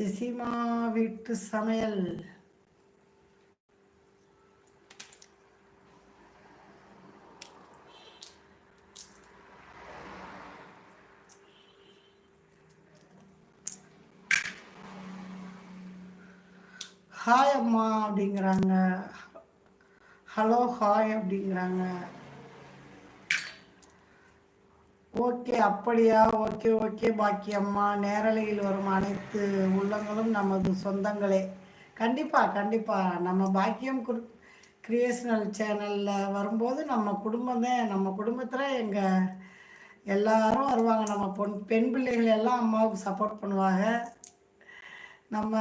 சிசிமா வீட்டு சமையல். ஹாய் அம்மா அப்படிங்கிறாங்க. ஹலோ ஹாய் அப்படிங்கிறாங்க. ஓகே அப்படியா? ஓகே ஓகே பாக்கியம்மா நேரலையில் வரும் அனைத்து உள்ளங்களும் நமது சொந்தங்களே. கண்டிப்பாக கண்டிப்பாக நம்ம பாக்கியம் குரு கிரியேஷனல் சேனலில் வரும்போது நம்ம குடும்பம் தான் நம்ம குடும்பத்தில் எங்கள் எல்லாரும் வருவாங்க. நம்ம பொன் பெண் பிள்ளைகள் எல்லாம் அம்மாவுக்கு சப்போர்ட் பண்ணுவாங்க. நம்ம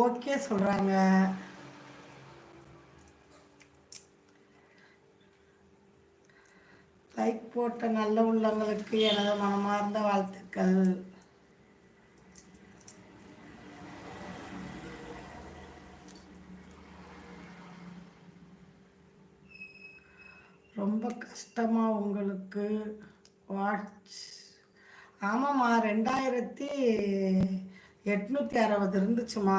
ஓகே சொல்கிறாங்க லைக் போட்ட நல்ல உள்ளங்களுக்கு எனது மனமார்ந்த வாழ்த்துக்கள். ரொம்ப கஷ்டமாக உங்களுக்கு. வாட்ச் ஆமாம்மா ரெண்டாயிரத்தி எட்நூற்றி அறுபது இருந்துச்சுமா.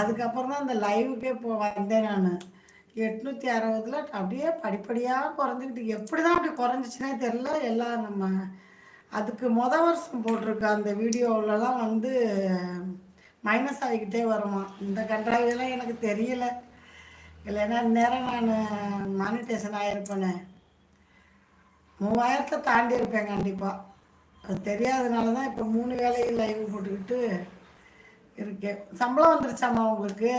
அதுக்கப்புறம் தான் அந்த லைவுக்கே போ வந்தேன் நான். எட்நூற்றி அறுபதுல அப்படியே படிப்படியாக குறைஞ்சிக்கிட்டு எப்படி தான் அப்படி குறைஞ்சிச்சுனே தெரில எல்லாம் நம்ம அதுக்கு மொத வருஷம் போட்டிருக்க அந்த வீடியோவிலலாம் வந்து மைனஸ் ஆகிக்கிட்டே வருமா. இந்த கன்றாவியெல்லாம் எனக்கு தெரியல. இல்லைன்னா நேரம் நான் மானிட்டேஷன் ஆகிருப்பேனே மூவாயிரத்தை தாண்டி இருப்பேன் கண்டிப்பாக அது தெரியாதனால தான் இப்போ மூணு வேலையும் லைவ் போட்டுக்கிட்டு இருக்கேன். சம்பளம் வந்துருச்சாம்மா உங்களுக்கு?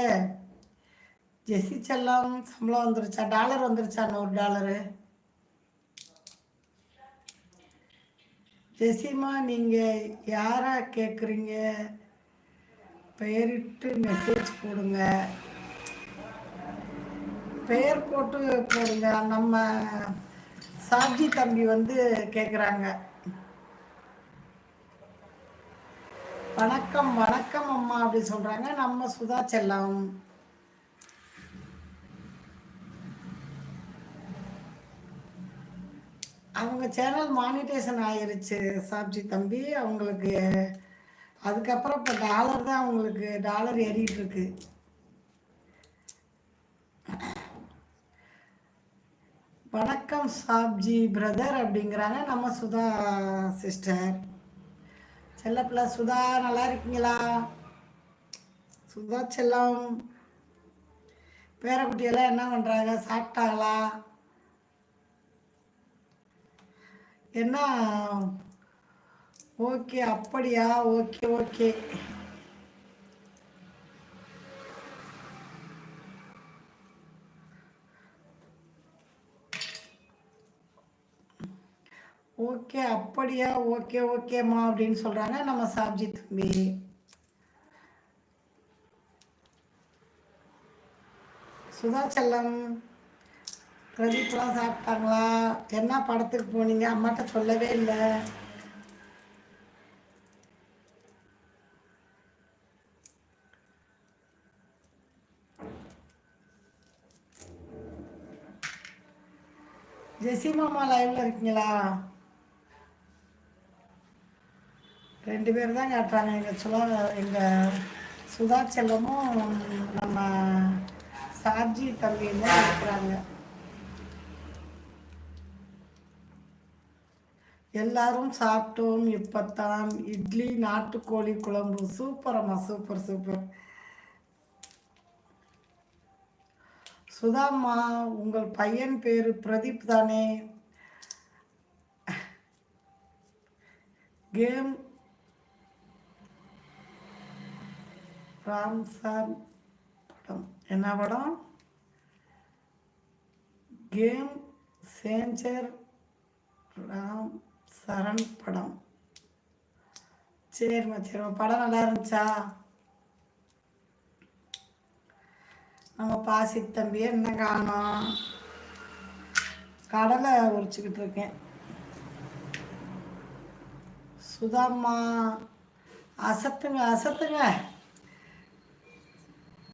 ஜெஸ்ஸி செல்லம் சம்பளம் வந்துருச்சா? டாலர் வந்துருச்சா நூறு டாலரு ஜெசிமா நீங்கள் யாரை கேட்குறீங்க பெயரிட்டு மெசேஜ் போடுங்க. பெயர் போட்டு போடுங்க. நம்ம சாப்ஜி தம்பி வந்து கேட்குறாங்க வணக்கம் வணக்கம் அம்மா அப்படி சொல்றாங்க. நம்ம சுதா செல்லம். அவங்க சேனல் மானிட்டேஷன் ஆயிருச்சு சாப்ஜி தம்பி. அவங்களுக்கு அதுக்கப்புறம் இப்போ டாலர் தான் அவங்களுக்கு டாலர் ஏறிட்டு இருக்கு. வணக்கம் சாப்ஜி பிரதர் அப்படிங்கிறாங்க. நம்ம சுதா சிஸ்டர் செல்லப்பிள்ள சுதா நல்லா இருக்கீங்களா? சுதா செல்லம். பேரக்குட்டியெல்லாம் என்ன பண்ணுறாங்க சாப்பிட்டாங்களா? என்ன? ஓகே அப்படியா? Okay okay. ஓகே அப்படியா? ஓகே ஓகேம்மா அப்படின்னு சொல்கிறாங்க நம்ம சாப்ஜி தம்பி. சுதா செல்லம் பிரதீப்லாம் சாப்பிட்டாங்களா? என்ன படத்துக்கு போனீங்க? அம்மாட்ட சொல்லவே இல்லை. ஜெசி மாமா லைவ்ல இருக்கீங்களா? ரெண்டு பேர் தான் காட்டுறாங்க. எங்கள் சுலா எங்கள் சுதா செல்லமும் நம்ம சார்ஜி தம்பியும் தான் இருக்கிறாங்க எல்லாரும் சாப்பிட்டோம் இப்பத்தான். இட்லி நாட்டுக்கோழி குழம்பு. சூப்பரம்மா சூப்பர் சூப்பர். சுதாம்மா உங்கள் பையன் பேர் பிரதீப் தானே? கேம் ராம் சார் படம். என்ன படம்? கேம் சேஞ்சர் ராம் சரண் படம் சரிம்மா சரிம்மா படம் நல்லா இருந்துச்சா? நம்ம பாசி தம்பியை என்ன காணோம் கடலை உரிச்சுக்கிட்டு இருக்கேன். சுதாம்மா அசத்துங்க அசத்துங்க.